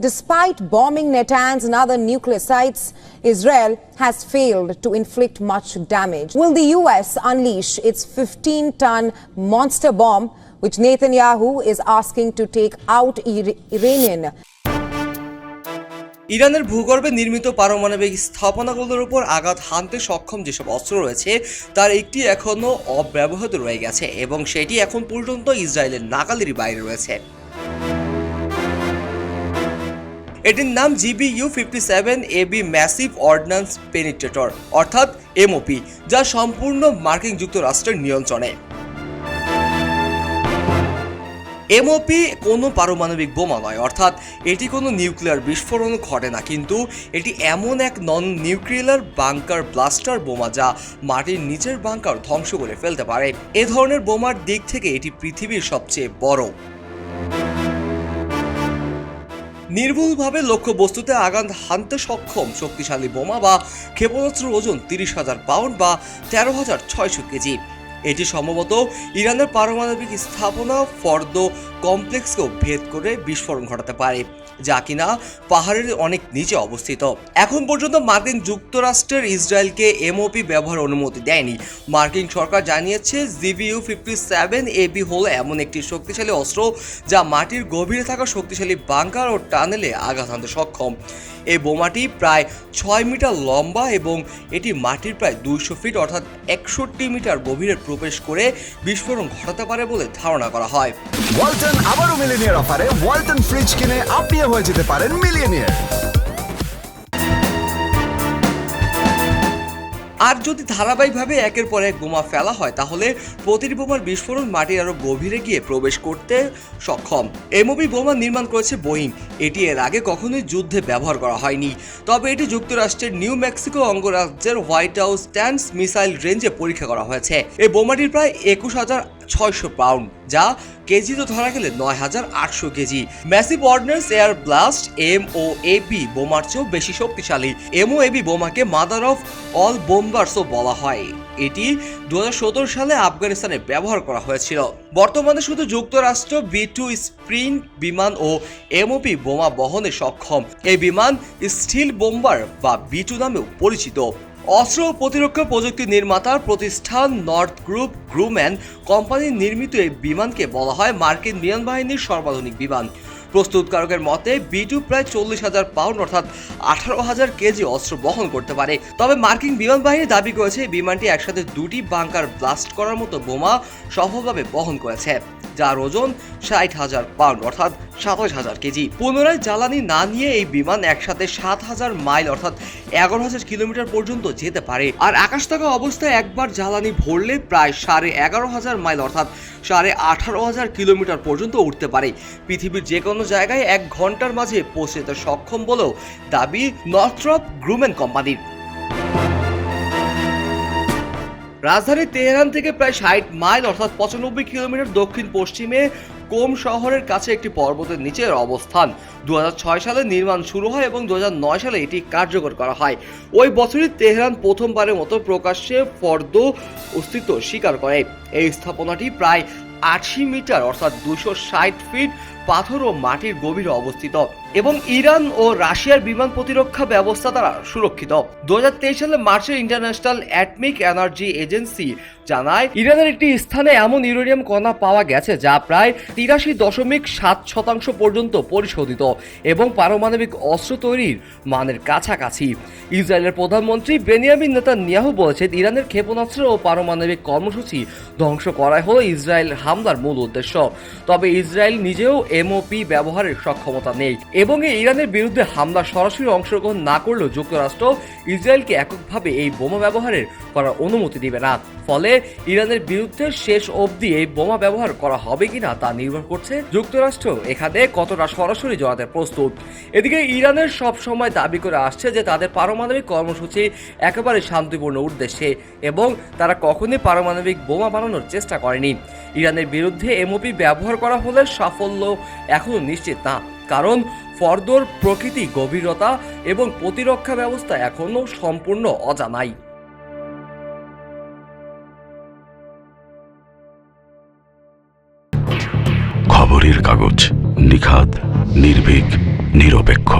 Despite bombing Natanz and other nuclear sites, Israel has failed to inflict much damage. Will the US unleash its 15 ton monster bomb, which Netanyahu is asking to take out Iranian ইরানের ভূগর্ভে নির্মিত পারমাণবিক স্থাপনাগুলোর উপর আঘাত হানতে সক্ষম যেসব অস্ত্র রয়েছে তার একটি এখনও অব্যবহৃত রয়ে গেছে এবং সেটি এখন পর্যন্ত ইসরায়েলের নাগালেরই বাইরে রয়েছে এটির নাম GB U fifty seven AB massive ordnance penetrator, অর্থাৎ এমওপি, যা সম্পূর্ণ মার্কিন যুক্তরাষ্ট্রের নিয়ন্ত্রণে। এমওপি কোনো পারমাণবিক বোমা নয়, অর্থাৎ এটি কোনো নিউক্লিয়ার বিস্ফোরণ ঘটে না, কিন্তু এটি এমন এক নন নিউক্লিয়ার বাংকার ব্লাস্টার বোমা যা মাটির নিচের বাংকার ধ্বংস করে ফেলতে পারে। এ ধরনের বোমার দিক থেকে এটি পৃথিবীর সবচেয়ে বড়। নির্ভুলভাবে লক্ষ্য বস্তুতে আঘাত হানতে সক্ষম শক্তিশালী বোমা বা ক্ষেপণাস্ত্রের ওজন তিরিশ হাজার পাউন্ড বা তেরো হাজার ছয়শো কেজি। এটি সম্ভবত ইরানের পারমাণবিক স্থাপনা ফর্দ কমপ্লেক্সকেও ভেদ করে বিস্ফোরণ ঘটাতে পারে। যা কিনা পাহাড়ের অনেক নিচে অবস্থিত। এখন পর্যন্ত মার্কিন যুক্তরাষ্ট্রের ইসরায়েলকে এমওপি ব্যবহার অনুমতি দেয়নি। মার্কিন সরকার জানিয়েছে, জিবিইউ ফিফটি সেভেন এবি হল এমন একটি শক্তিশালী অস্ত্র যা মাটির গভীরে থাকা শক্তিশালী বাংকার ও টানেলে আঘাত হানতে সক্ষম। এই বোমাটি প্রায় ছয় মিটার লম্বা এবং এটি মাটির প্রায় দুইশো ফিট অর্থাৎ একষট্টি মিটার গভীরে প্রবেশ করে বিস্ফোরণ ঘটাতে পারে বলে ধারণা করা হয়। ওয়ালটন আবারও মিলিনিয়ার অফারে ওয়ালটন ফ্রিজ কিনে আপনিও হয়ে যেতে পারেন মিলিয়নিয়ার। আর যদি ধারাবাহিকভাবে একের পর এক বোমা ফেলা হয়, তাহলে প্রতিটি বোমার বিস্ফোরণ মাটির আরও গভীরে গিয়ে প্রবেশ করতে সক্ষম। এমওবি বোমা নির্মাণ করেছে বোয়িং। এটি এর আগে কখনোই যুদ্ধে ব্যবহার করা হয়নি। তবে এটি যুক্তরাষ্ট্রের নিউ মেক্সিকো অঙ্গরাজ্যের হোয়াইট হাউস স্ট্যান্ডস মিসাইল রেঞ্জে পরীক্ষা করা হয়েছে। এই বোমাটির প্রায় একুশ হাজার ছয়শো পাউন্ড, যা কেজিতে ধরা গেলে নয় হাজার আটশো KG. Massive ordnance air blast M O AB বোমার চেয়েও বেশি শক্তিশালী। এম ও এবি বোমাকে মাদার অফ অল বোম্বার্সও বলা হয়। এটি দু হাজার সতেরো সালে আফগানিস্তানে ব্যবহার করা হয়েছিল। বর্তমানে শুধু যুক্তরাষ্ট্র বি টু স্প্রিং বিমান ও এমওপি বোমা বহনে সক্ষম। এই বিমান স্টিল বোম্বার বা বি টু নামেও পরিচিত। অস্ত্র প্রতিরক্ষা প্রযুক্তি নির্মাতার প্রতিষ্ঠান নর্থ গ্রুপ গ্রুম্যান কোম্পানির নির্মিত এই বিমানকে বলা হয় মার্কিন বিমান বাহিনীর সর্বাধুনিক বিমান। প্রস্তুতকারকের মতে, বি টু প্রায় চল্লিশ হাজার পাউন্ড অর্থাৎ আঠারো হাজার কেজি অস্ত্র বহন করতে পারে। তবে মার্কিন বিমান বাহিনী দাবি করেছে, বিমানটি একসাথে দুটি বাংকার ব্লাস্ট করার মতো বোমা সফলভাবে বহন করেছে। যার ওজন ষাট হাজার পাউন্ড, অর্থাৎ সাতাশ হাজার কেজি। পুনরায় জ্বালানি না নিয়ে এই বিমান একসাথে সাত হাজার মাইল, অর্থাৎ এগারো হাজার কিলোমিটার পর্যন্ত যেতে পারে। আর আকাশ থাকা অবস্থায় একবার জ্বালানি ভরলে প্রায় সাড়ে এগারো হাজার মাইল, অর্থাৎ সাড়ে আঠারো হাজার কিলোমিটার পর্যন্ত উঠতে পারে। পৃথিবীর যে কোনো জায়গায় এক ঘণ্টার মাঝে পৌঁছে যেতে সক্ষম বলেও দাবি নর্থ্রপ গ্রুমেন কোম্পানির। রাজধানী তেহরান থেকে প্রায় ষাট মাইল, অর্থাৎ পঁচানব্বই কিলোমিটার দক্ষিণ পশ্চিমে কোম শহরের কাছে একটি পর্বতের নিচের অবস্থান। দু হাজার ছয় সালে নির্মাণ শুরু হয় এবং দু হাজার নয় সালে এটি কার্যকর করা হয়। ওই বছরই তেহরান প্রথমবারের মতো প্রকাশ্যে ফর্দ অস্তিত্ব স্বীকার করে। এই স্থাপনাটি প্রায় আশি মিটার, অর্থাৎ দুশো ষাট ফিট পাথর ও মাটির গভীরে অবস্থিত এবং ইরান ও রাশিয়ার বিমান প্রতিরক্ষা ব্যবস্থা দ্বারা সুরক্ষিত। দু সালে মার্চে ইন্টারন্যাশনাল অ্যাটমিক এনার্জি এজেন্সি জানায়, ইরানের একটি স্থানে এমন ইউরেনিয়াম কণা পাওয়া গেছে যা প্রায় তিরাশি দশমিক সাত শতাংশ পর্যন্ত পরিশোধিত এবং পারমাণবিক অস্ত্র তৈরির মানের কাছাকাছি। ইসরায়েলের প্রধানমন্ত্রী বেনিয়ামিন নেতানিয়াহু বলেছেন, ইরানের ক্ষেপণাস্ত্র ও পারমাণবিক কর্মসূচি ধ্বংস করাই হলো ইসরায়েল হামলার মূল উদ্দেশ্য। তবে ইসরায়েল নিজেও এমওপি ব্যবহারের সক্ষমতা নেই। এবং ইরানের বিরুদ্ধে হামলা সরাসরি অংশগ্রহণ না করলেও যুক্তরাষ্ট্র ইসরায়েলকে এককভাবে এই বোমা ব্যবহারের করার অনুমতি দিবে না। ফলে ইরানের বিরুদ্ধে শেষ অবধি এই বোমা ব্যবহার করা হবে কিনা তা নির্ভর করছে যুক্তরাষ্ট্র। এখানে কতটা সরাসরি জড়াতে প্রস্তুত? এদিকে ইরানের সব সময় দাবি করে আসছে যে তাদের পারমাণবিক কর্মসূচি একেবারে শান্তিপূর্ণ উদ্দেশ্যে এবং তারা কখনোই পারমাণবিক বোমা বানানোর চেষ্টা করেনি। ইরানের বিরুদ্ধে এমওপি ব্যবহার করা হলে সাফল্য এখনও নিশ্চিত না। কারণ ফর্দর প্রকৃতি গভীরতা এবং প্রতিরক্ষা ব্যবস্থা এখনও সম্পূর্ণ অজানাই। খবরের কাগজ নিখাদ, নির্ভীক, নিরপেক্ষ।